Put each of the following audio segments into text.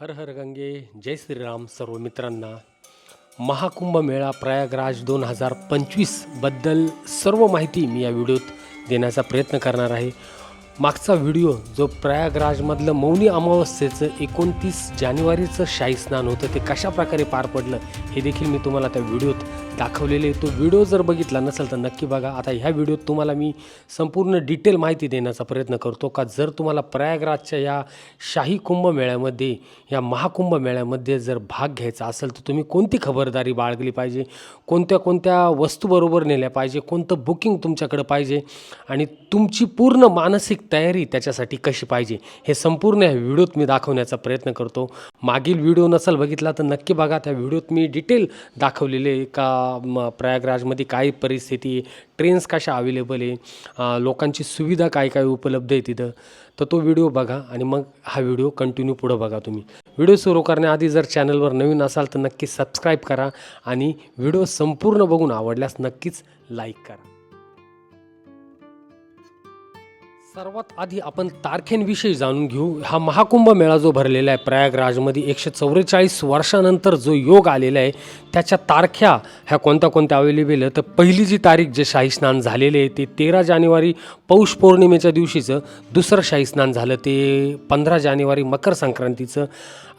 हर हर गंगे जय श्रीराम सर्व मित्रांना महाकुंभ मेळा प्रयागराज दोन हजार पंचवीसबद्दल सर्व माहिती मी या व्हिडिओत देण्याचा प्रयत्न करणार आहे. मागचा व्हिडिओ जो प्रयागराजमधलं मौनी अमावस्येचं एकोणतीस जानेवारीचं शाही स्नान होतं ते कशाप्रकारे पार पडलं हे देखील मी तुम्हाला त्या व्हिडिओत दाखवलेले तो व्हिडिओ जर बघितला नसेल तर नक्की बघा. आता ह्या व्हिडिओत तुम्हाला मी संपूर्ण डिटेल माहिती देण्याचा प्रयत्न करतो का? जर तुम्हाला प्रयागराजच्या या शाही कुंभमेळ्यामध्ये या महाकुंभ मेळ्यामध्ये जर भाग घ्यायचा असेल तर तुम्ही कोणती खबरदारी बाळगली पाहिजे? कोणत्या कोणत्या वस्तूबरोबर नेल्या पाहिजे? कोणतं बुकिंग तुमच्याकडं पाहिजे? आणि तुमची पूर्ण मानसिक तयारी त्याच्यासाठी कशी पाहिजे? हे संपूर्ण ह्या व्हिडिओत मी दाखवण्याचा प्रयत्न करतो. मागील व्हिडिओ नसेल बघितला तर नक्की बघा. त्या व्हिडिओत मी डिटेल दाखवलेले का म प्रयागराजमध्ये काय परिस्थिती आहे ट्रेन्स कशा अवेलेबल आहे लोकांची सुविधा काय काय उपलब्ध आहे तिथं तर तो व्हिडिओ बघा आणि मग हा व्हिडिओ कंटिन्यू पुढं बघा तुम्ही. व्हिडिओ सुरू करण्याआधी जर चॅनलवर नवीन असाल तर नक्की सबस्क्राईब करा आणि व्हिडिओ संपूर्ण बघून आवडल्यास नक्कीच लाईक करा. सर्वात आधी आपण तारखेंविषयी जाणून घेऊ. हा महाकुंभ मेळा जो भरलेला आहे प्रयागराजमध्ये एकशे चौवेचाळीस वर्षानंतर जो योग आलेला आहे त्याच्या तारख्या ह्या कोणत्या कोणत्या अवेलेबल आहे तर पहिली जी तारीख जे शाही स्नान झालेले आहे ते तेरा जानेवारी पौष पौर्णिमेच्या दिवशीचं दुसरं शाही स्नान झालं ते पंधरा जानेवारी मकर संक्रांतीचं.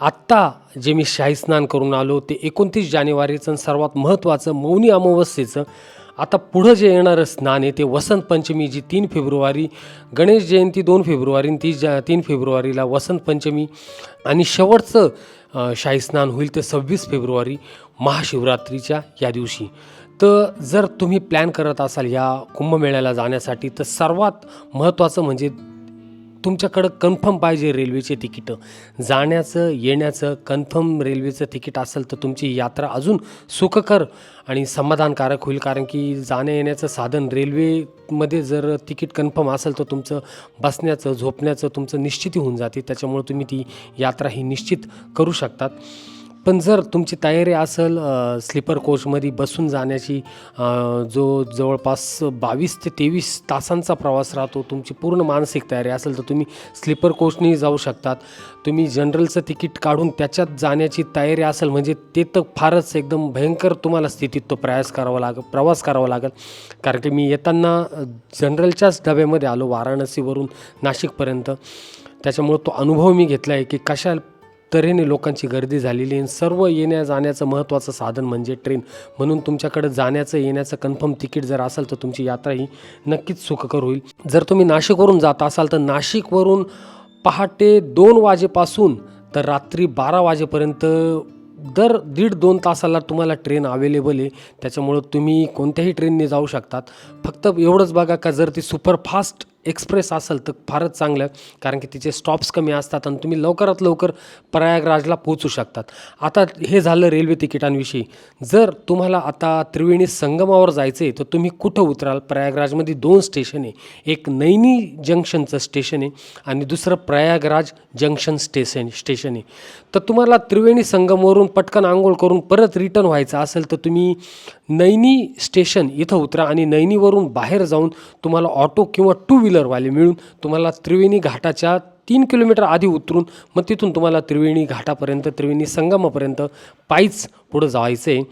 आत्ता जे मी शाही स्नान करून आलो ते एकोणतीस जानेवारीचं सर्वात महत्त्वाचं मौनी अमावस्येचं. आता पुढं जे येणारं स्नान आहे ते वसंत पंचमी जी तीन फेब्रुवारी गणेश जयंती दोन फेब्रुवारी आणि ती जा तीन फेब्रुवारीला वसंत पंचमी आणि शेवटचं शाही स्नान होईल ते सव्वीस फेब्रुवारी महाशिवरात्रीच्या या दिवशी. तर जर तुम्ही प्लॅन करत असाल या कुंभमेळ्याला जाण्यासाठी तर सर्वात महत्त्वाचं म्हणजे तुमच्याकडं कन्फर्म पाहिजे रेल्वेचे तिकीटं. जाण्याचं येण्याचं कन्फर्म रेल्वेचं तिकीट असेल तर तुमची यात्रा अजून सुखकर आणि समाधानकारक होईल. कारण की जाण्या येण्याचं साधन रेल्वेमध्ये जर तिकीट कन्फर्म असेल तर तुमचं बसण्याचं झोपण्याचं तुमचं निश्चिती होऊन जाते. त्याच्यामुळे तुम्ही ती यात्रा ही निश्चित करू शकतात. पण जर तुमची तयारी असेल स्लीपर कोचमध्ये बसून जाण्याची जो जवळपास बावीस ते तेवीस तासांचा प्रवास राहतो तुमची पूर्ण मानसिक तयारी असेल तर तुम्ही स्लीपर कोचनेही जाऊ शकतात. तुम्ही जनरलचं तिकीट काढून त्याच्यात जाण्याची तयारी असेल म्हणजे ते तर फारच एकदम भयंकर तुम्हाला स्थितीत तो प्रयास करावा लाग प्रवास करावा लागेल. कारण की मी येताना जनरलच्याच डब्यामध्ये आलो वाराणसीवरून नाशिकपर्यंत. त्याच्यामुळं तो अनुभव मी घेतला आहे की कशा तऱ्हेने लोकांची गर्दी झालेली आहे. सर्व येण्या जाण्याचं महत्त्वाचं साधन म्हणजे ट्रेन. म्हणून तुमच्याकडे जाण्याचं येण्याचं कन्फर्म तिकीट जर असेल तर तुमची यात्रा ही नक्कीच सुखकर होईल. जर तुम्ही नाशिकवरून जात असाल तर नाशिकवरून पहाटे दोन वाजेपासून तर रात्री बारा वाजेपर्यंत दर दीड दोन तासाला तुम्हाला ट्रेन अवेलेबल आहे. त्याच्यामुळं तुम्ही कोणत्याही ट्रेनने जाऊ शकतात. फक्त एवढंच बघा का जर ती सुपरफास्ट एक्सप्रेस असेल तर फारच चांगलं कारण की तिचे स्टॉप्स कमी असतात आणि तुम्ही लवकरात लवकर प्रयागराजला पोचू शकतात. आता हे झालं रेल्वे तिकिटांविषयी. जर तुम्हाला आता त्रिवेणी संगमावर जायचं आहे तर तुम्ही कुठं उतराल? प्रयागराजमध्ये दोन स्टेशन आहे. एक नैनी जंक्शनचं स्टेशन आहे आणि दुसरं प्रयागराज जंक्शन स्टेशन स्टेशन आहे. तर तुम्हाला त्रिवेणी संगमवरून पटकन आंघोळ करून परत रिटर्न व्हायचं असेल तर तुम्ही नैनी स्टेशन इथं उतरा आणि नैनीवरून बाहेर जाऊन तुम्हाला ऑटो किंवा टू व्हीलरवाले मिळून तुम्हाला त्रिवेणी घाटाच्या तीन किलोमीटर आधी उतरून मग तिथून तुम्हाला त्रिवेणी घाटापर्यंत त्रिवेणी संगमापर्यंत पायीच पुढं जायचं आहे.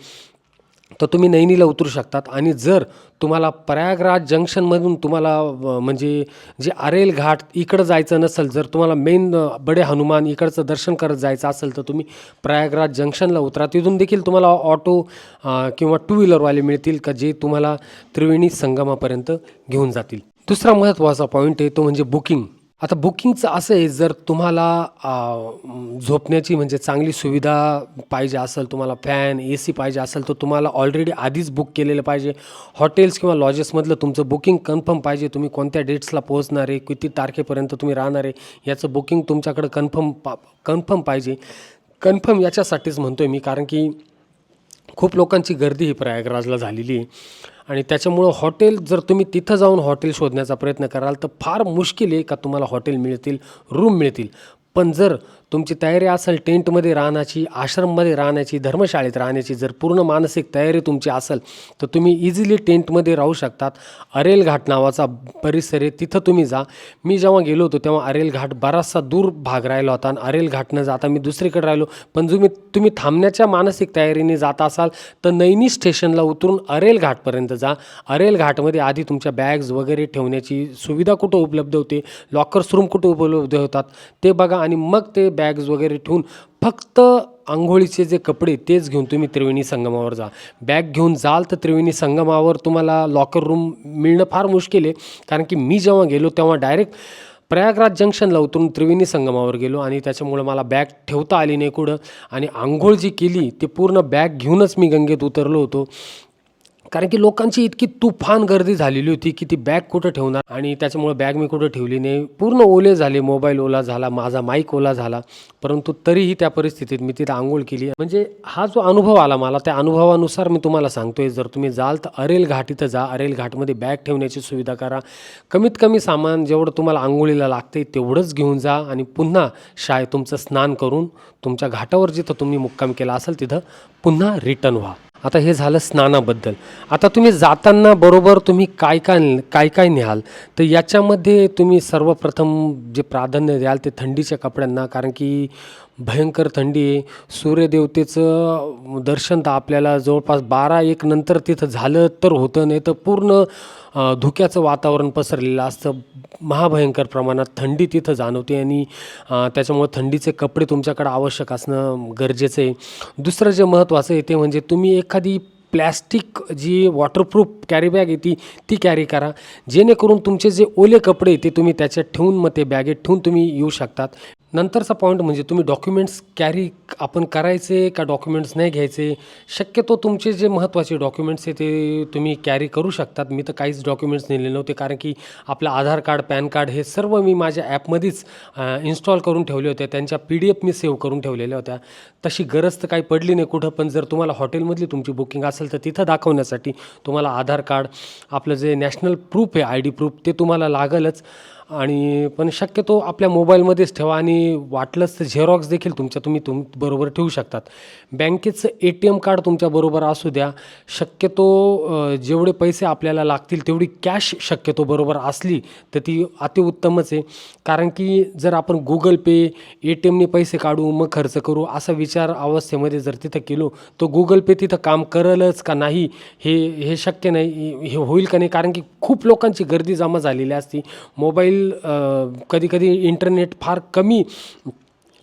तर तुम्ही नैनीला उतरू शकतात आणि जर तुम्हाला प्रयागराज जंक्शनमधून तुम्हाला म्हणजे जे आरेल घाट इकडं जायचं नसेल जर तुम्हाला मेन बडे हनुमान इकडचं दर्शन करत जायचं असेल तर तुम्ही प्रयागराज जंक्शनला उतरा. तिथून देखील तुम्हाला ऑटो किंवा टू व्हीलरवाले मिळतील का जे तुम्हाला त्रिवेणी संगमापर्यंत घेऊन जातील. दुसरा महत्त्वाचा पॉईंट आहे तो म्हणजे बुकिंग आता बुकिंगचं असं आहे जर तुम्हाला झोपण्याची म्हणजे चांगली सुविधा पाहिजे असेल तुम्हाला फॅन ए सी पाहिजे असेल तर तुम्हाला ऑलरेडी आधीच बुक केलेलं पाहिजे. हॉटेल्स किंवा लॉजेसमधलं तुमचं बुकिंग कन्फर्म पाहिजे. तुम्ही कोणत्या डेट्सला पोहोचणार आहे किती तारखेपर्यंत तुम्ही राहणार आहे याचं बुकिंग तुमच्याकडं कन्फर्म पा कन्फर्म पाहिजे. कन्फर्म याच्यासाठीच म्हणतो आहे मी कारण की खूप लोकांची गर्दी ही प्रयागराजला झालेली आहे. आणि त्याच्यामुळं हॉटेल जर तुम्ही तिथं जाऊन हॉटेल शोधण्याचा प्रयत्न कराल तर फार मुश्किल आहे का तुम्हाला हॉटेल मिळतील रूम मिळतील. पण जर तुमची तयारी असेल टेंटमध्ये राहण्याची आश्रममध्ये राहण्याची धर्मशाळेत राहण्याची जर पूर्ण मानसिक तयारी तुमची असेल तर तुम्ही इझिली टेंटमध्ये राहू शकतात. अरेल घाट नावाचा परिसर आहे तिथं तुम्ही जा. मी जेव्हा गेलो होतो तेव्हा अरेल घाट बराचसा दूर भाग राहिला होता आणि अरेल घाटनं जाता मी दुसरीकडे राहिलो. पण तुम्ही तुम्ही थांबण्याच्या मानसिक तयारीने जात असाल तर नैनी स्टेशनला उतरून अरेल घाटपर्यंत जा. अरेल घाटमध्ये आधी तुमच्या बॅग्स वगैरे ठेवण्याची सुविधा कुठं उपलब्ध होते? लॉकर्स रूम कुठं उपलब्ध होतात? ते बघा आणि मग ते बॅग्स वगैरे ठेवून फक्त आंघोळीचे जे कपडे तेच घेऊन तुम्ही त्रिवेणी संगमावर जा. बॅग घेऊन जाल तर त्रिवेणी संगमावर तुम्हाला लॉकर रूम मिळणं फार मुश्किल आहे. कारण की मी जेव्हा गेलो तेव्हा डायरेक्ट प्रयागराज जंक्शनला उतरून त्रिवेणी संगमावर गेलो आणि त्याच्यामुळं मला बॅग ठेवता आली नाही कुठं. आणि आंघोळ जी केली ती पूर्ण बॅग घेऊनच मी गंगेत उतरलो होतो. कारण की लोकांची इतकी तुफान गर्दी झालेली होती की ती बॅग कुठं ठेवणार? आणि त्याच्यामुळे बॅग मी कुठं ठेवली नाही. पूर्ण ओले झाले मोबाईल ओला झाला माझा माईक ओला झाला. परंतु तरीही त्या परिस्थितीत मी तिथं आंघोळ केली. म्हणजे हा जो अनुभव आला मला त्या अनुभवानुसार मी तुम्हाला सांगतोय जर तुम्ही जाल तर अरेल घाट इथं जा. अरेल घाटमध्ये बॅग ठेवण्याची सुविधा करा. कमीत कमी सामान जेवढं तुम्हाला आंघोळीला लागते तेवढंच घेऊन जा आणि पुन्हा शाळे तुमचं स्नान करून तुमच्या घाटावर जिथं तुम्ही मुक्काम केला असेल तिथं पुन्हा रिटर्न व्हा. आता हे झालं स्नानाबद्दल. आता तुम्ही जाताना बरोबर तुम्ही काय काय काय काय न्याल? तर याच्यामध्ये तुम्ही सर्वप्रथम जे प्राधान्य द्याल ते थंडीच्या कपड्यांना कारण की भयंकर थंडी आहे. सूर्यदेवतेचं दर्शन तर आपल्याला जवळपास बारा एक नंतर तिथं झालं तर होतं नाही तर पूर्ण धुक्याचं वातावरण पसरलेलं असतं. महाभयंकर प्रमाणात थंडी तिथं जाणवते आणि त्याच्यामुळं त्याच्यामुळे थंडीचे कपडे तुमच्याकडे आवश्यक असणं गरजेचं आहे. दुसरं जे महत्त्वाचं आहे ते म्हणजे तुम्ही एखादी प्लॅस्टिक जी वॉटरप्रूफ कॅरी बॅग आहे ती ती कॅरी करा. जेणेकरून तुमचे जे ओले कपडे ते तुम्ही त्याच्यात ठेवून मग ते बॅगेत ठेवून तुम्ही येऊ शकतात. नंतरचा पॉईंट म्हणजे तुम्ही डॉक्युमेंट्स कॅरी आपण करायचे का डॉक्युमेंट्स नाही घ्यायचे? शक्यतो तुमचे जे महत्त्वाचे डॉक्युमेंट्स आहे ते तुम्ही कॅरी करू शकतात. मी तर काहीच डॉक्युमेंट्स नेले नव्हते कारण की आपलं आधार कार्ड पॅन कार्ड हे सर्व मी माझ्या ॲपमध्येच इन्स्टॉल करून ठेवले होते. त्यांच्या पी डी एफ मी सेव्ह करून ठेवलेल्या होत्या. तशी गरज तर काही पडली नाही कुठं पण जर तुम्हाला हॉटेलमधली तुमची बुकिंग असेल तर तिथं दाखवण्यासाठी तुम्हाला आधार कार्ड आपलं जे नॅशनल प्रूफ आहे आय डी प्रूफ ते तुम्हाला लागलच. आणि पण शक्यतो आपल्या मोबाईलमध्येच ठेवा आणि वाटलंच तर झेरॉक्स देखील तुमच्या तुम्ही तुम बरोबर ठेवू शकतात. बँकेचं ए टी एम कार्ड तुमच्याबरोबर असू द्या. शक्यतो जेवढे पैसे आपल्याला लागतील तेवढी कॅश शक्यतो बरोबर असली तर ती अतिउत्तमच आहे. कारण की जर आपण गुगल पे ए टी एमने पैसे काढू मग खर्च करू असा विचार अवस्थेमध्ये जर तिथं केलो तर गुगल पे तिथं काम करलच का नाही हे हे शक्य नाही. हे होईल का नाही? कारण की खूप लोकांची गर्दी जमा झालेली असती. मोबाईल मोबाईल कधीकधी इंटरनेट फार कमी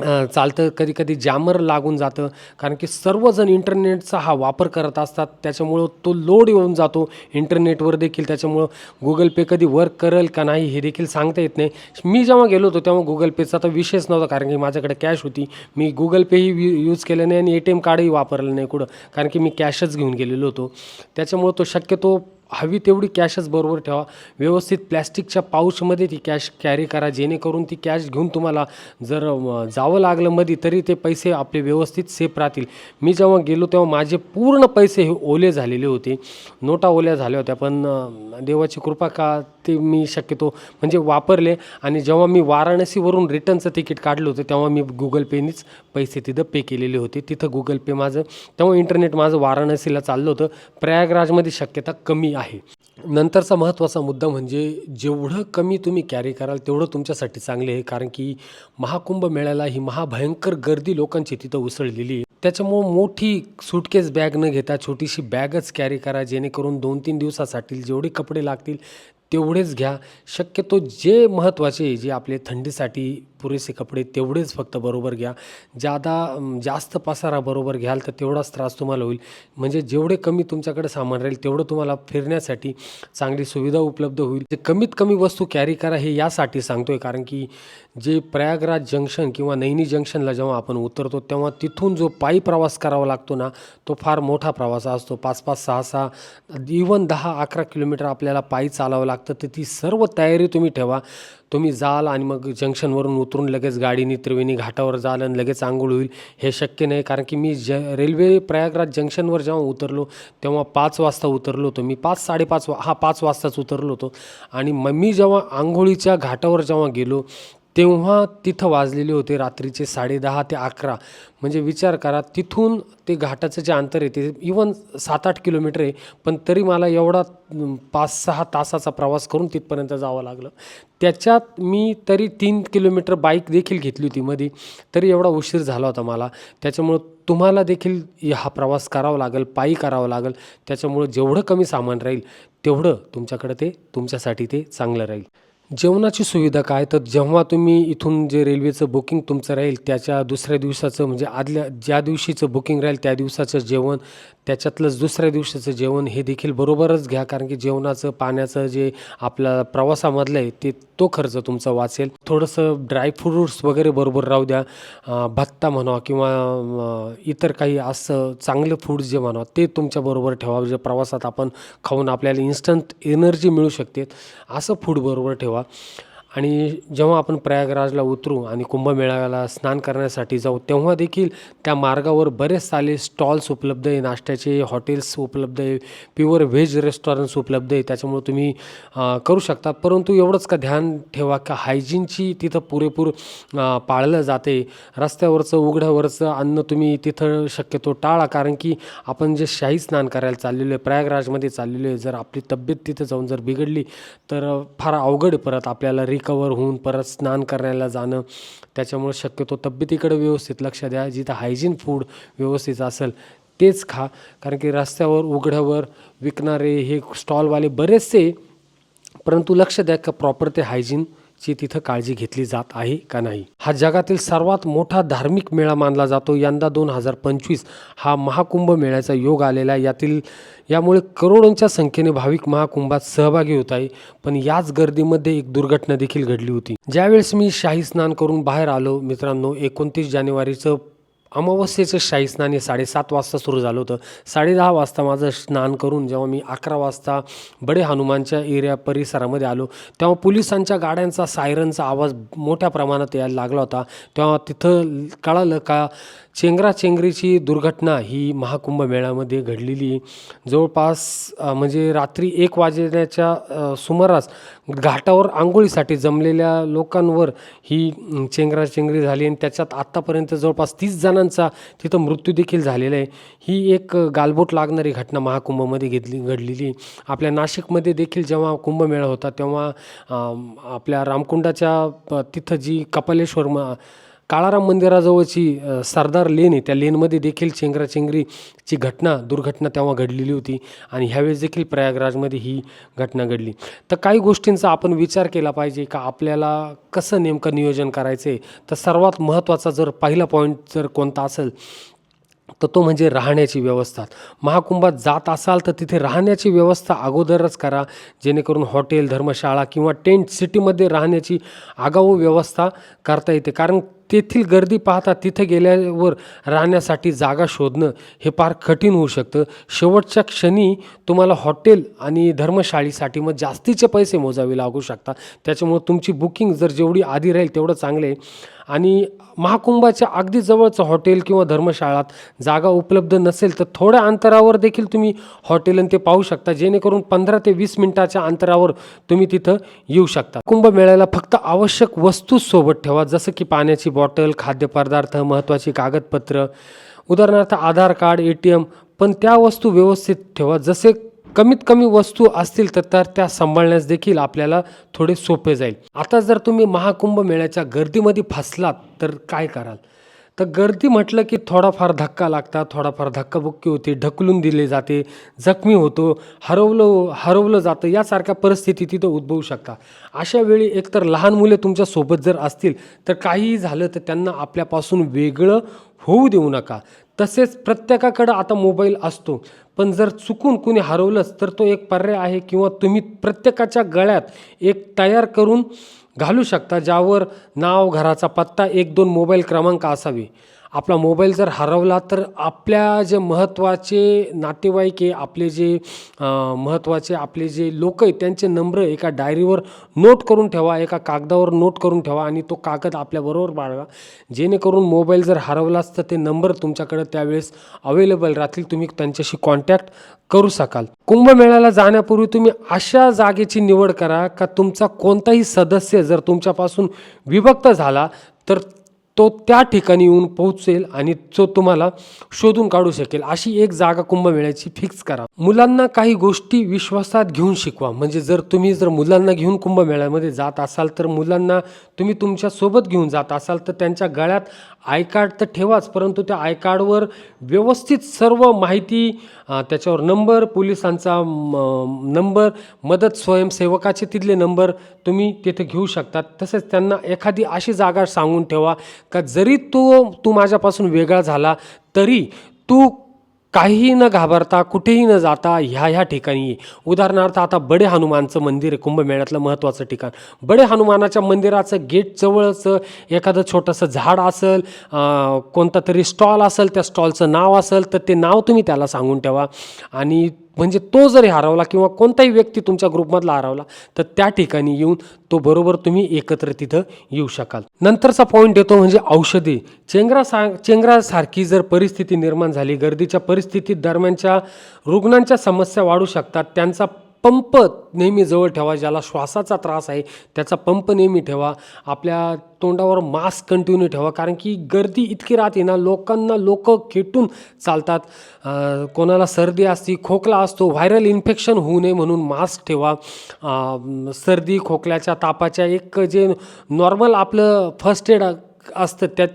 चालतं कधी कधी जॅमर लागून जातं. कारण की सर्वजण इंटरनेटचा हा वापर करत असतात. त्याच्यामुळं तो लोड येऊन जातो. इंटरनेटवर देखील त्याच्यामुळं गुगल पे कधी वर्क करेल का नाही हे देखील सांगता येत नाही. मी जेव्हा गेलो होतो तेव्हा गुगल पेचा तर विषयच नव्हता. कारण की माझ्याकडे कॅश होती. मी गुगल पेही यूज केलं नाही आणि ए टी एम कार्डही वापरलं नाही कुठं. कारण की मी कॅशच घेऊन गेलेलो होतो. त्याच्यामुळं तो शक्यतो हवी तेवढी कॅशच बरोबर ठेवा. व्यवस्थित प्लॅस्टिकच्या पाऊचमध्ये ती कॅश कॅरी करा. जेणेकरून ती कॅश घेऊन तुम्हाला जर जावं लागलं मध्ये तरी ते पैसे आपले व्यवस्थित सेफ राहतील. मी जेव्हा गेलो तेव्हा माझे पूर्ण पैसे हे ओले झालेले होते. नोटा ओल्या झाल्या होत्या पण देवाची कृपा का ते मी शक्यतो म्हणजे वापरले. आणि जेव्हा मी वाराणसीवरून रिटर्नचं तिकीट काढलं होतं तेव्हा मी गुगल पेनीच पैसे तिथं पे केलेले होते. तिथं गुगल पे माझं तेव्हा इंटरनेट माझं वाराणसीला चाललं होतं. प्रयागराजमध्ये शक्यता कमी आहे. नंतरचा महत्त्वाचा मुद्दा म्हणजे जेवढं कमी तुम्ही कॅरी कराल तेवढं तुमच्यासाठी चांगले आहे. कारण की महाकुंभ मेळ्याला ही महाभयंकर गर्दी लोकांची तिथं उसळलेली आहे. त्याच्यामुळं मोठी सुटकेस बॅग न घेता छोटीशी बॅगच कॅरी करा. जेणेकरून दोन तीन दिवसासाठी जेवढे कपडे लागतील तेवढेच घ्या. शक्यतो जे महत्त्वाचे जे आपले थंडीसाठी पुरेसे कपडे तेवढेच फक्त बरोबर घ्या. जादा जास्त पसारा बरोबर घ्याल तर तेवढाच त्रास तुम्हाला होईल. म्हणजे जेवढे कमी तुमच्याकडे सामान राहील तेवढं तुम्हाला फिरण्यासाठी चांगली सुविधा उपलब्ध होईल. जे कमीत कमी वस्तू कॅरी करा हे यासाठी सांगतोय कारण की जे प्रयागराज जंक्शन किंवा नैनी जंक्शनला जेव्हा आपण उतरतो तेव्हा तिथून जो पायी प्रवास करावा लागतो ना तो फार मोठा प्रवास असतो. पाच पाच सहा सहा इवन दहा अकरा किलोमीटर आपल्याला पायी चालावं लागतं. तर ती सर्व तयारी तुम्ही ठेवा. तुम्ही जाल आणि मग जंक्शनवरून उतरून लगेच गाडीने त्रिवेणी घाटावर जाल आणि लगेच आंघोळ होईल. हे शक्य नाही कारण की मी ज रेल्वे प्रयागराज जंक्शनवर जेव्हा उतरलो तेव्हा पाच वाजता उतरलो होतो. मी पाच साडेपाच वा हा पाच वाजताच उतरलो होतो. आणि मग मी जेव्हा आंघोळीच्या घाटावर जेव्हा गेलो तेव्हा तिथं वाजलेले होते रात्रीचे साडेदहा ते अकरा. म्हणजे विचार करा तिथून ते घाटाचं जे अंतर आहे ते इवन सात आठ किलोमीटर आहे पण तरी मला एवढा पाच सहा तासाचा प्रवास करून तिथपर्यंत जावं लागलं. त्याच्यात मी तरी तीन किलोमीटर बाईक देखील घेतली होती मध्ये तरी एवढा उशीर झाला होता मला. त्याच्यामुळं तुम्हाला देखील हा प्रवास करावा लागेल पायी करावा लागेल. त्याच्यामुळं जेवढं कमी सामान राहील तेवढं तुमच्याकडं ते तुमच्यासाठी ते चांगलं राहील. जेवणाची सुविधा काय? तर जेव्हा तुम्ही इथून जे रेल्वेचं बुकिंग तुमचं राहील त्याच्या दुसऱ्या दिवसाचं म्हणजे आदल्या ज्या दिवशीचं बुकिंग राहील त्या दिवसाचं जेवण त्याच्यातलंच दुसऱ्या दिवसाचं जेवण हे देखील बरोबरच घ्या. कारण की जेवणाचं पाण्याचं जे आपला प्रवासामधलं आहे ते तो खर्च तुमचा वाचेल. थोडंसं ड्रायफ्रूट्स वगैरे बरोबर राहू द्या. भत्ता म्हणा किंवा इतर काही असं चांगलं फूड जे म्हणा ते तुमच्याबरोबर ठेवा. जे प्रवासात आपण खाऊन आपल्याला इन्स्टंट एनर्जी मिळू शकते. असं फूड बरोबर ठेवा. galiba. आणि जेव्हा आपण प्रयागराजला उतरू आणि कुंभमेळ्याला स्नान करण्यासाठी जाऊ तेव्हा देखील त्या मार्गावर बरेच सारे स्टॉल्स उपलब्ध आहे नाश्त्याचे हॉटेल्स उपलब्ध आहे प्युअर व्हेज रेस्टॉरंट्स उपलब्ध आहे त्याच्यामुळे तुम्ही करू शकता. परंतु एवढंच का ध्यान ठेवा का हायजीनची तिथं पुरेपूर पाळलं जाते. रस्त्यावरचं उघड्यावरचं अन्न तुम्ही तिथं शक्यतो टाळा कारण की आपण जे शाही स्नान करायला चाललेलो आहे प्रयागराजमध्ये चाललेलो आहे जर आपली तब्येत तिथं जाऊन जर बिघडली तर फार अवघड परत आपल्याला रिकवर होऊन परत स्नान करायला जाणं त्याच्यामुळे शक्यतो तब्येतीकडे व्यवस्थित लक्ष द्या. जिथं हायजीन फूड व्यवस्थित असेल तेच खा. कारण की रस्त्यावर उघड्यावर विकणारे हे स्टॉलवाले बरेचसे परंतु लक्ष द्या का प्रॉपर ते ची तिथं काळजी घेतली जात आहे का नाही? हा जगातील सर्वात मोठा धार्मिक मेळा मानला जातो. यंदा दोन हजार पंचवीस हा महाकुंभ मेळ्याचा योग आलेला आहे. यातील यामुळे करोडोंच्या संख्येने भाविक महाकुंभात सहभागी होत आहे. पण याच गर्दीमध्ये एक दुर्घटना देखील घडली होती. ज्यावेळेस मी शाही स्नान करून बाहेर आलो मित्रांनो एकोणतीस जानेवारीचं अमावस्येचं शाही स्नान हे साडेसात वाजता सुरू झालं होतं. साडेदहा वाजता माझं स्नान करून जेव्हा मी अकरा वाजता बडे हनुमानच्या एरिया परिसरामध्ये आलो तेव्हा पोलिसांच्या गाड्यांचा सायरनचा आवाज मोठ्या प्रमाणात यायला लागला होता. तेव्हा तिथं कळालं का चेंगराचेंगरीची दुर्घटना ही महाकुंभ मेळ्यामध्ये घडलेली. जवळपास म्हणजे रात्री एक वाजण्याच्या सुमारास घाटावर आंघोळीसाठी जमलेल्या लोकांवर ही चेंगराचेंगरी झाली आणि त्याच्यात आत्तापर्यंत जवळपास तीस जणांचा तिथं मृत्यू देखील झालेला आहे. ही एक गालबोट लागणारी घटना महाकुंभमध्ये घेतली घडलेली. आपल्या नाशिकमध्ये देखील जेव्हा कुंभमेळा होता तेव्हा आपल्या रामकुंडाच्या तिथं जी कपालेश्वर म काळाराम मंदिराजवळची सरदार लेन आहे त्या लेनमध्ये देखील चेंगराचेंगरीची घटना दुर्घटना तेव्हा घडलेली होती आणि ह्यावेळेस देखील प्रयागराजमध्ये ही घटना घडली. तर काही गोष्टींचा आपण विचार केला पाहिजे का आपल्याला कसं नेमकं नियोजन करायचं आहे तर सर्वात महत्त्वाचा जर पहिला पॉईंट जर कोणता असेल तर तो म्हणजे राहण्याची व्यवस्था. महाकुंभात जात असाल तर तिथे राहण्याची व्यवस्था अगोदरच करा. जेणेकरून हॉटेल धर्मशाळा किंवा टेंट सिटीमध्ये राहण्याची आगाऊ व्यवस्था करता येते. कारण तेथील गर्दी पाहता तिथे गेल्यावर राहण्यासाठी जागा शोधणं हे फार कठीण होऊ शकतं. शेवटच्या क्षणी तुम्हाला हॉटेल आणि धर्मशाळेसाठी मग जास्तीचे पैसे मोजावे लागू शकतात. त्याच्यामुळे तुमची बुकिंग जर जेवढी आधी राहील तेवढं चांगलं आहे. आणि महाकुंभाच्या अगदी जवळचं हॉटेल किंवा धर्मशाळात जागा उपलब्ध नसेल तर थोड्या अंतरावर देखील तुम्ही हॉटेल आणि ते पाहू शकता. जेणेकरून पंधरा ते वीस मिनिटाच्या अंतरावर तुम्ही तिथं येऊ शकता. कुंभमेळ्याला फक्त आवश्यक वस्तू सोबत ठेवा. जसं की पाण्याची बॉटल खाद्यपदार्थ महत्त्वाची कागदपत्र उदाहरणार्थ Aadhaar card A T M पण त्या वस्तू व्यवस्थित ठेवा. जसे कमीत कमी वस्तू असतील तर त्या सांभाळण्यास देखील आपल्याला थोडे सोपे जाईल. आता जर तुम्ही महाकुंभ मेळ्याच्या गर्दीमध्ये फसलात तर काय कराल? तर गर्दी म्हटलं की थोडाफार धक्का लागतात थोडाफार धक्काबुक्की होते ढकलून दिले जाते जखमी होतो हरवलं हरवलं जातं यासारख्या परिस्थिती तिथं उद्भवू शकतात अशा वेळी एकतर लहान मुले तुमच्यासोबत जर असतील तर काहीही झालं तर त्यांना आपल्यापासून वेगळं होऊ देऊ नका. तसेच प्रत्येकाकडं आता मोबाईल असतो पण जर चुकून कुणी हरवलंच तर तो एक पर्याय आहे किंवा तुम्ही प्रत्येकाच्या गळ्यात एक तयार करून घालू शकता ज्यावर नाव घराचा पत्ता एक दोन मोबाईल क्रमांक असावे. आपला मोबाईल जर हरवला तर आपल्या जे महत्त्वाचे नातेवाईक आहे आपले जे महत्त्वाचे आपले जे लोक आहेत त्यांचे नंबर एका डायरीवर नोट करून ठेवा एका कागदावर नोट करून ठेवा आणि तो कागद आपल्याबरोबर बाळगा. जेणेकरून मोबाईल जर हरवलाच तर ते नंबर तुमच्याकडे त्यावेळेस अवेलेबल राहतील तुम्ही त्यांच्याशी कॉन्टॅक्ट करू शकाल. कुंभमेळ्याला जाण्यापूर्वी तुम्ही अशा जागेची निवड करा का तुमचा कोणताही सदस्य जर तुमच्यापासून विभक्त झाला तर तो त्या ठिकाणी येऊन पोहोचेल आणि तो तुम्हाला शोधून काढू शकेल. अशी एक जागा कुंभमेळ्याची फिक्स करा. मुलांना काही गोष्टी विश्वासात घेऊन शिकवा. म्हणजे जर तुम्ही जर मुलांना घेऊन कुंभमेळ्यामध्ये जात असाल तर मुलांना तुम्ही तुमच्यासोबत घेऊन जात असाल तर त्यांच्या गळ्यात आय कार्ड तर ठेवाच परंतु त्या आय कार्डवर व्यवस्थित सर्व माहिती त्याच्यावर नंबर पोलिसांचा नंबर मदत स्वयंसेवकाचे तिथले नंबर तुम्ही तिथे घेऊ शकतात. तसेच त्यांना एखादी अशी जागा सांगून ठेवा का जरी तो तू माझ्यापासून वेगळा झाला तरी तू काहीही न घाबरता कुठेही न जाता ह्या ह्या ठिकाणी उदाहरणार्थ आता बडे हनुमानचं मंदिर आहे कुंभमेळ्यातलं महत्त्वाचं ठिकाण. बडे हनुमानाच्या मंदिराचं गेट जवळच एखादं छोटंसं झाड असेल कोणता तरी स्टॉल असेल त्या स्टॉलचं नाव असेल तर ते नाव तुम्ही त्याला सांगून ठेवा. आणि म्हणजे तो जरी हरवला किंवा कोणताही व्यक्ती तुमच्या ग्रुपमधला हरवला तर त्या ठिकाणी येऊन तो बरोबर तुम्ही एकत्र तिथं येऊ शकाल. नंतरचा पॉईंट येतो म्हणजे औषधी. चेंगरा सा चेंगरासारखी जर परिस्थिती निर्माण झाली गर्दीच्या परिस्थितीत दरम्यानच्या रुग्णांच्या समस्या वाढू शकतात त्यांचा पंप नेहमी जवळ ठेवा ज्याला श्वासाचा त्रास आहे त्याचा पंप नेहमी ठेवा. आपल्या तोंडावर मास्क कंटिन्यू ठेवा कारण की गर्दी इतकी राहते ना लोकांना लोक खेटून चालतात. कोणाला सर्दी असते खोकला असतो व्हायरल इन्फेक्शन होऊ नये म्हणून मास्क ठेवा. सर्दी खोकल्याच्या तापाच्या एक जे नॉर्मल आपलं फर्स्ट एड असतं त्यात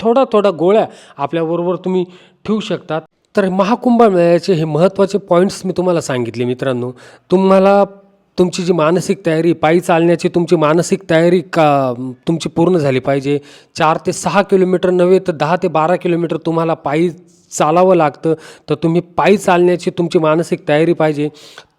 थोडा थोडा गोळ्या आपल्याबरोबर तुम्ही ठेवू शकतात. तर महाकुंभमेळ्याचे हे महत्त्वाचे पॉईंट्स मी तुम्हाला सांगितले मित्रांनो. तुम्हाला तुमची जी मानसिक तयारी पायी चालण्याची तुमची मानसिक तयारी का तुमची पूर्ण झाली पाहिजे. चार ते सहा किलोमीटर नव्हे तर दहा ते बारा किलोमीटर तुम्हाला पायी चालावं लागतं. तर तुम्ही पायी चालण्याची तुमची मानसिक तयारी पाहिजे.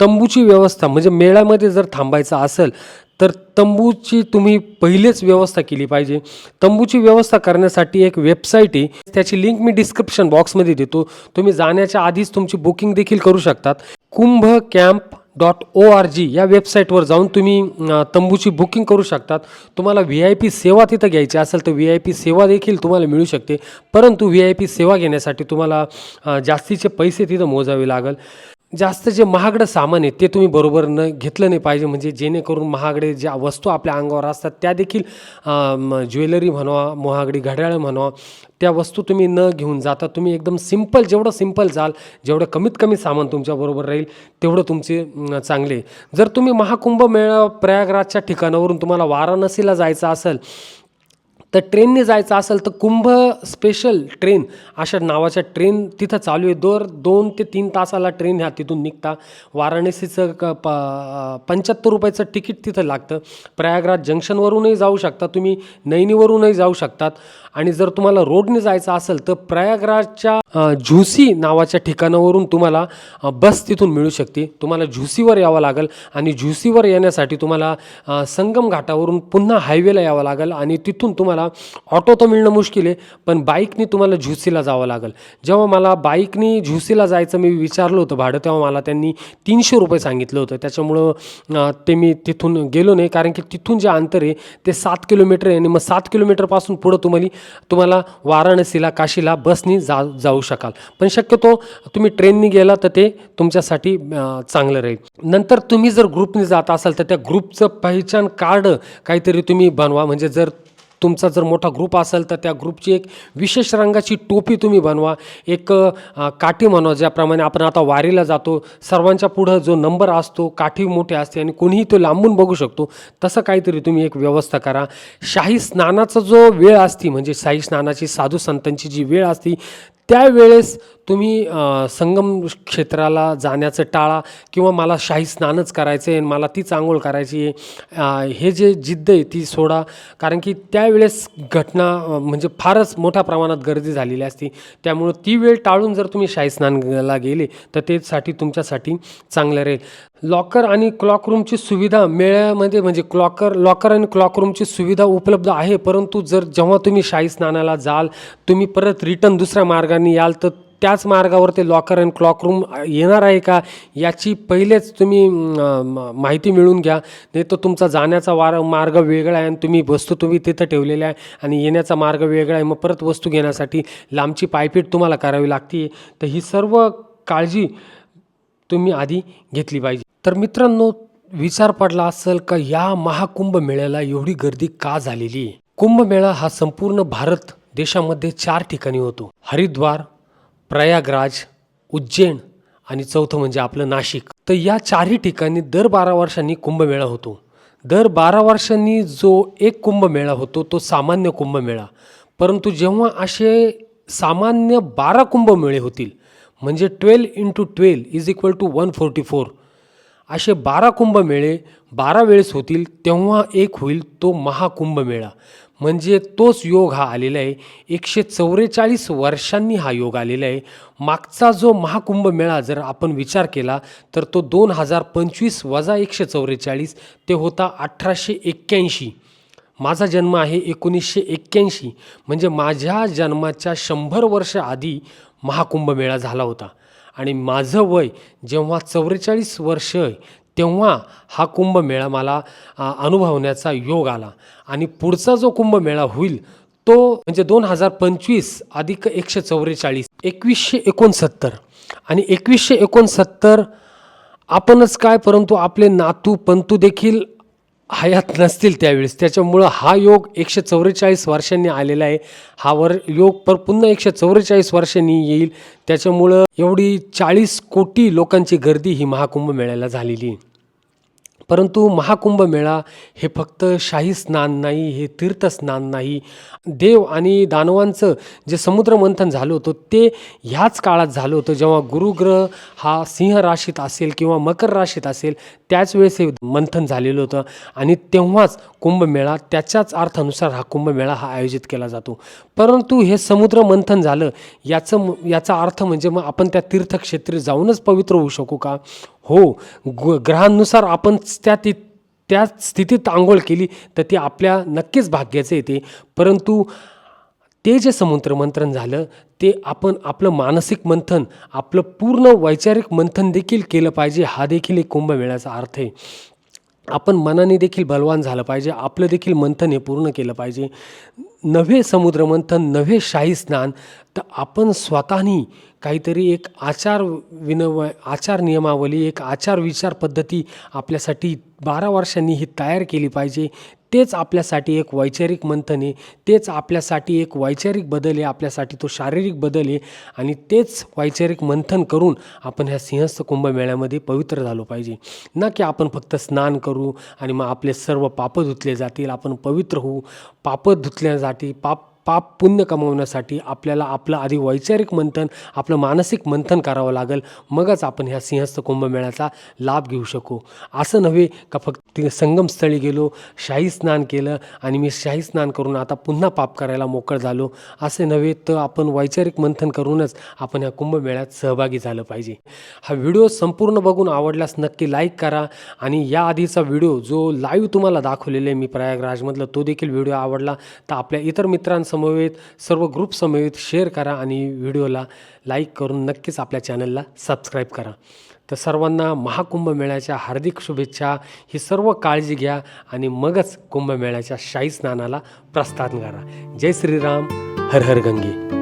तंबूची व्यवस्था म्हणजे मेळ्यामध्ये जर थांबायचं असेल तर तंबूची तुम्ही पहिलेच व्यवस्था केली पाहिजे. तंबूची व्यवस्था करण्यासाठी एक वेबसाईट आहे. त्याची लिंक मी डिस्क्रिप्शन बॉक्समध्ये देतो. तुम्ही जाण्याच्या आधीच तुमची बुकिंग देखील करू शकतात. Kumbh camp dot O R G या वेबसाईटवर जाऊन तुम्ही तंबूची बुकिंग करू शकतात. तुम्हाला व्ही आय पी सेवा तिथं घ्यायची असेल तर व्ही आय पी सेवा देखील तुम्हाला मिळू शकते. परंतु व्ही आय पी सेवा घेण्यासाठी तुम्हाला जास्तीचे पैसे तिथं मोजावे लागेल. जास्त जे महागडं सामान आहे ते तुम्ही बरोबर न घेतलं नाही पाहिजे. म्हणजे जेणेकरून महागडे ज्या वस्तू आपल्या अंगावर असतात त्या देखील ज्वेलरी म्हणावा महागडी घड्याळं म्हणावा त्या वस्तू तुम्ही न घेऊन जाता तुम्ही एकदम सिंपल जेवढं सिंपल जाल जेवढं कमीत कमी सामान तुमच्याबरोबर राहील तेवढं तुमचे चांगले. जर तुम्ही महाकुंभ मेळा प्रयागराजच्या ठिकाणावरून तुम्हाला वाराणसीला जायचं असेल तर ट्रेनने जायचं असेल तर कुंभ स्पेशल ट्रेन अशा नावाच्या ट्रेन तिथं चालू आहे. दर दोन ते तीन तासाला ट्रेन ह्या तिथून निघता. वाराणसीचं क प पंच्याहत्तर रुपयाचं तिकीट तिथं लागतं. प्रयागराज जंक्शनवरूनही जाऊ शकता तुम्ही नैनीवरूनही जाऊ शकतात. आणि जर तुम्हाला रोडने जायचं असेल तर प्रयागराजच्या झुसी नावाच्या ठिकाणावरून तुम्हाला बस तिथून मिळू शकते. तुम्हाला झुसीवर यावं लागेल आणि झुसीवर येण्यासाठी तुम्हाला संगम घाटावरून पुन्हा हायवेला यावं लागेल आणि तिथून तुम्हाला ऑटो तर मिळणं मुश्किल आहे पण बाईकनी तुम्हाला झुसीला जावं लागेल. जेव्हा मला बाईकनी झुसीला जायचं मी विचारलं होतं भाडं तेव्हा मला त्यांनी तीनशे रुपये सांगितलं होतं. त्याच्यामुळं ते मी तिथून गेलो नाही कारण की तिथून जे अंतर आहे ते सात किलोमीटर आहे आणि मग सात किलोमीटरपासून पुढं तुम्हाला तुम्हाला वाराणसीला काशीला बसनी जा जाऊ शकाल. पण शक्यतो तुम्ही ट्रेननी गेला तर ते तुमच्यासाठी चांगलं राहील. नंतर तुम्ही जर ग्रुपने जात असाल तर त्या ग्रुपचं पहिचान कार्ड काहीतरी तुम्ही बनवा. म्हणजे जर तुमचा जर मोठा ग्रुप असेल तर त्या ग्रुपची एक विशेष रंगाची टोपी तुम्ही बनवा. एक काठी म्हणा ज्याप्रमाणे आपण आता वारीला जातो. सर्वांच्या पुढं जो नंबर असतो काठी मोठी असते आणि कोणीही तो लांबून बघू शकतो तसं काहीतरी तुम्ही एक व्यवस्था करा. शाही स्नानाचा जो वेळ असती म्हणजे शाही स्नानाची साधू संतांची जी वेळ असती त्यावेळेस तुम्ही संगम क्षेत्राला जाण्याचं टाळा किंवा मला शाही स्नानच करायचं आहे मला तीच आंघोळ करायची आहे हे जे जिद्द आहे ती सोडा. कारण की त्यावेळेस घटना म्हणजे फारच मोठ्या प्रमाणात गर्दी झालेली असती. त्यामुळं ती वेळ टाळून जर तुम्ही शाही स्नानला गेले तर तेसाठी तुमच्यासाठी चांगलं राहील. लॉकर आणि क्लॉक रूमची सुविधा मेळ्यामध्ये म्हणजे क्लॉकर लॉकर आणि क्लॉक रूमची सुविधा उपलब्ध आहे परंतु जर जेव्हा तुम्ही शाही स्नानाला जाल तुम्ही परत रिटर्न दुसऱ्या मार्गाने याल तर त्याच मार्गावर ते लॉकर अँड क्लॉक रूम येणार आहे का? याची पहिलेच तुम्ही म- माहिती मिळून घ्या. नाही तर तुमचा जाण्याचा वार मार्ग वेगळा आहे आणि तुम्ही वस्तू तुम्ही तिथं ठेवलेल्या आहे आणि येण्याचा मार्ग वेगळा आहे. मग परत वस्तू घेण्यासाठी लांबची पायपीट तुम्हाला करावी लागते. तर ही सर्व काळजी तुम्ही आधी घेतली पाहिजे. तर मित्रांनो विचार पडला असेल का या महाकुंभ मेळ्याला एवढी गर्दी का झालेली? आहे कुंभमेळा हा संपूर्ण भारत देशामध्ये चार ठिकाणी होतो. हरिद्वार प्रयागराज उज्जैन आणि चौथं म्हणजे आपलं नाशिक. तर या चारही ठिकाणी दर बारा वर्षांनी कुंभमेळा होतो. दर बारा वर्षांनी जो एक कुंभमेळा होतो तो सामान्य कुंभमेळा. परंतु जेव्हा असे सामान्य बारा कुंभमेळे होतील म्हणजे twelve into twelve is equal to one forty four असे बारा कुंभमेळे बारा वेळेस होतील तेव्हा एक होईल तो महाकुंभमेळा. म्हणजे तोच योग हा आलेला आहे. एकशे चौवेचाळीस वर्षांनी हा योग आलेला आहे. मागचा जो महाकुंभमेळा जर आपण विचार केला तर तो दोन हजार पंचवीस वजा एकशे चौवेचाळीस ते होता अठराशे एक्क्याऐंशी. माझा जन्म आहे एकोणीसशे एक्क्याऐंशी. म्हणजे माझ्या जन्माच्या शंभर वर्ष आधी महाकुंभमेळा झाला होता. आणि माझं वय जेव्हा चौवेचाळीस वर्ष तेव्हा हा कुंभमेळा मला अनुभवण्याचा योग आला. आणि पुढचा जो कुंभमेळा होईल तो म्हणजे दोन हजार पंचवीस अधिक एकशे चौवेचाळीस एकवीसशे एकोणसत्तर. आणि एकवीसशे एकोणसत्तर आपणच काय परंतु आपले नातू पंतू देखील हयात नसतील त्यावेळेस. त्याच्यामुळं हा योग एकशे चौवेचाळीस वर्षांनी आलेला आहे. हा वर योग पर पुन्हा एकशे चौवेचाळीस वर्षांनी येईल. त्याच्यामुळं एवढी चाळीस कोटी लोकांची गर्दी ही महाकुंभ मेळ्याला झालेली आहे. परंतु महाकुंभ मेळा हे फक्त शाही स्नान नाही हे तीर्थस्नान नाही. देव आणि दानवांचं जे समुद्रमंथन झालं होतं ते ह्याच काळात झालं होतं. जेव्हा गुरुग्रह हा सिंह राशीत असेल किंवा मकर राशीत असेल त्याच वेळेस हे मंथन झालेलं होतं. आणि तेव्हाच कुंभमेळा त्याच्याच अर्थानुसार हा कुंभमेळा हा आयोजित केला जातो. परंतु हे समुद्र मंथन झालं याचं म- याचा अर्थ म्हणजे मग आपण त्या तीर्थक्षेत्री जाऊनच पवित्र होऊ शकू का? हो ग ग्रहांनुसार आपण त्या ती त्या स्थितीत आंघोळ केली तर ती आपल्या नक्कीच भाग्याचं येते. परंतु ते जे समुद्र मंथन झालं ते आपण आपलं मानसिक मंथन आपलं पूर्ण वैचारिक मंथन देखील केलं पाहिजे हा देखील एक कुंभमेळ्याचा अर्थ आहे. आपण मनाने देखील बलवान झालं पाहिजे. आपलं देखील मंथन हे पूर्ण केलं पाहिजे. नव्हे समुद्रमंथन नव्हे शाही स्नान तर आपण स्वतःनी काहीतरी एक आचार विनव आचार नियमावली एक आचार विचार पद्धती आपल्यासाठी बारा वर्षांनी ही तयार केली पाहिजे. तेच आपल्यासाठी एक वैचारिक मंथन आहे. तेच आपल्यासाठी एक वैचारिक बदल आहे. आपल्यासाठी तो शारीरिक बदल आहे. आणि तेच वैचारिक मंथन करून आपण ह्या सिंहस्थ कुंभमेळ्यामध्ये पवित्र झालो पाहिजे. ना की आपण फक्त स्नान करू आणि मग आपले सर्व पापं धुतले जातील. आपण पवित्र होऊ. पापं धुतल्यासाठी पाप पाप पुण्य कमवण्यासाठी आपल्याला आपलं आधी वैचारिक मंथन आपलं मानसिक मंथन करावं लागेल. मगच आपण ह्या सिंहस्थ कुंभमेळ्याचा लाभ घेऊ शकू. असं नव्हे का फक्त संगमस्थळी गेलो शाही स्नान केलं आणि मी शाही स्नान करून आता पुन्हा पाप करायला मोकळ झालो. असे नव्हे तर आपण वैचारिक मंथन करूनच आपण ह्या कुंभमेळ्यात सहभागी झालं पाहिजे. हा व्हिडिओ संपूर्ण बघून आवडल्यास नक्की लाईक करा आणि या आधीचा व्हिडिओ जो लाईव्ह तुम्हाला दाखवलेला आहे मी प्रयागराजमधलं तो देखील व्हिडिओ आवडला तर आपल्या इतर मित्रांसमवेत सर्व ग्रुपसमवेत शेअर करा आणि व्हिडिओला लाईक करून नक्कीच आपल्या चॅनलला सबस्क्राईब करा. तर सर्वांना महाकुंभ मेळ्याच्या हार्दिक शुभेच्छा. ही सर्व काळजी घ्या आणि मगच कुंभमेळ्याच्या शाही स्नानाला प्रस्थान करा. जय श्रीराम. हर हर गंगे.